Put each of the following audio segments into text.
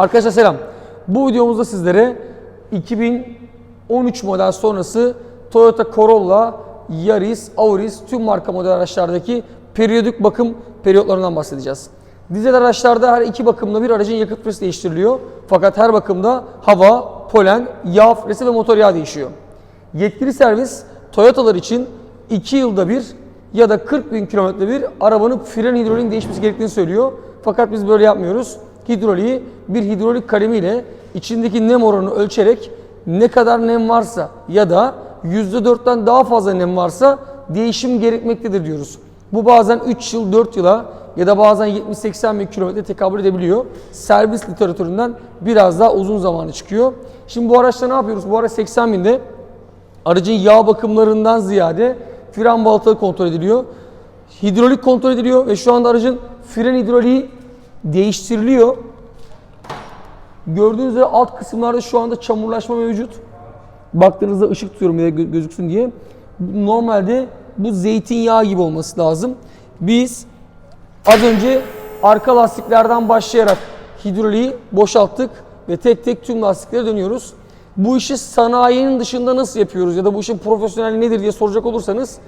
Arkadaşlar selam. Bu videomuzda sizlere 2013 model sonrası Toyota Corolla, Yaris, Auris tüm marka model araçlardaki periyodik bakım periyotlarından bahsedeceğiz. Dizel araçlarda her iki bakımda bir aracın yakıt filtresi değiştiriliyor. Fakat her bakımda hava, polen, yağ filtresi ve motor yağı değişiyor. Yetkili servis Toyota'lar için 2 yılda bir ya da 40 bin kilometre bir arabanın fren hidroliğinin değişmesi gerektiğini söylüyor. Fakat biz böyle yapmıyoruz. Hidroliği bir hidrolik kalemiyle içindeki nem oranını ölçerek ne kadar nem varsa ya da %4'ten daha fazla nem varsa değişim gerekmektedir diyoruz. Bu bazen 3 yıl 4 yıla ya da bazen 70-80 bin kilometre tekabül edebiliyor. Servis literatüründen biraz daha uzun zamanı çıkıyor. Şimdi bu araçta ne yapıyoruz? Bu araç 80 binde aracın yağ bakımlarından ziyade fren balataları kontrol ediliyor. Hidrolik kontrol ediliyor ve şu anda aracın fren hidroliği değiştiriliyor. Gördüğünüz üzere alt kısımlarda şu anda çamurlaşma mevcut. Baktığınızda ışık tutuyorum gö- gözüksün diye. Normalde bu zeytinyağı gibi olması lazım. Biz az önce arka lastiklerden başlayarak hidroliği boşalttık ve tek tek tüm lastiklere dönüyoruz. Bu işi sanayinin dışında nasıl yapıyoruz ya da bu işin profesyoneli nedir diye soracak olursanız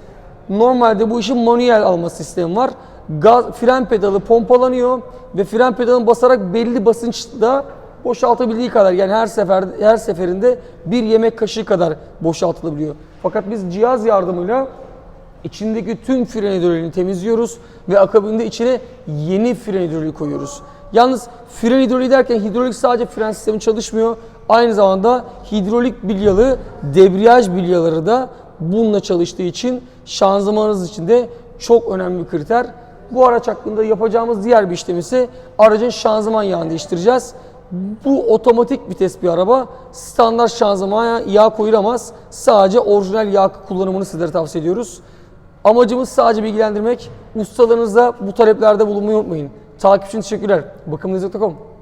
normalde bu işin manuel alma sistemi var. Gaz, fren pedalı pompalanıyor ve fren pedalını basarak belli basınçta boşaltabildiği kadar yani her sefer her seferinde bir yemek kaşığı kadar boşaltılabiliyor. Fakat biz cihaz yardımıyla içindeki tüm fren hidroliğini temizliyoruz ve akabinde içine yeni fren hidroliği koyuyoruz. Yalnız fren hidroliği derken hidrolik sadece fren sistemi çalışmıyor. Aynı zamanda hidrolik bilyalı, debriyaj bilyaları da bununla çalıştığı için şanzımanınız için de çok önemli bir kriter. Bu araç hakkında yapacağımız diğer bir işlem ise aracın şanzıman yağını değiştireceğiz. Bu otomatik vites bir araba. Standart şanzımana yağ koyulamaz. Sadece orijinal yağ kullanımını sizlere tavsiye ediyoruz. Amacımız sadece bilgilendirmek. Ustalarınızla bu taleplerde bulunmayı unutmayın. Takip için teşekkürler. Bakımınız.com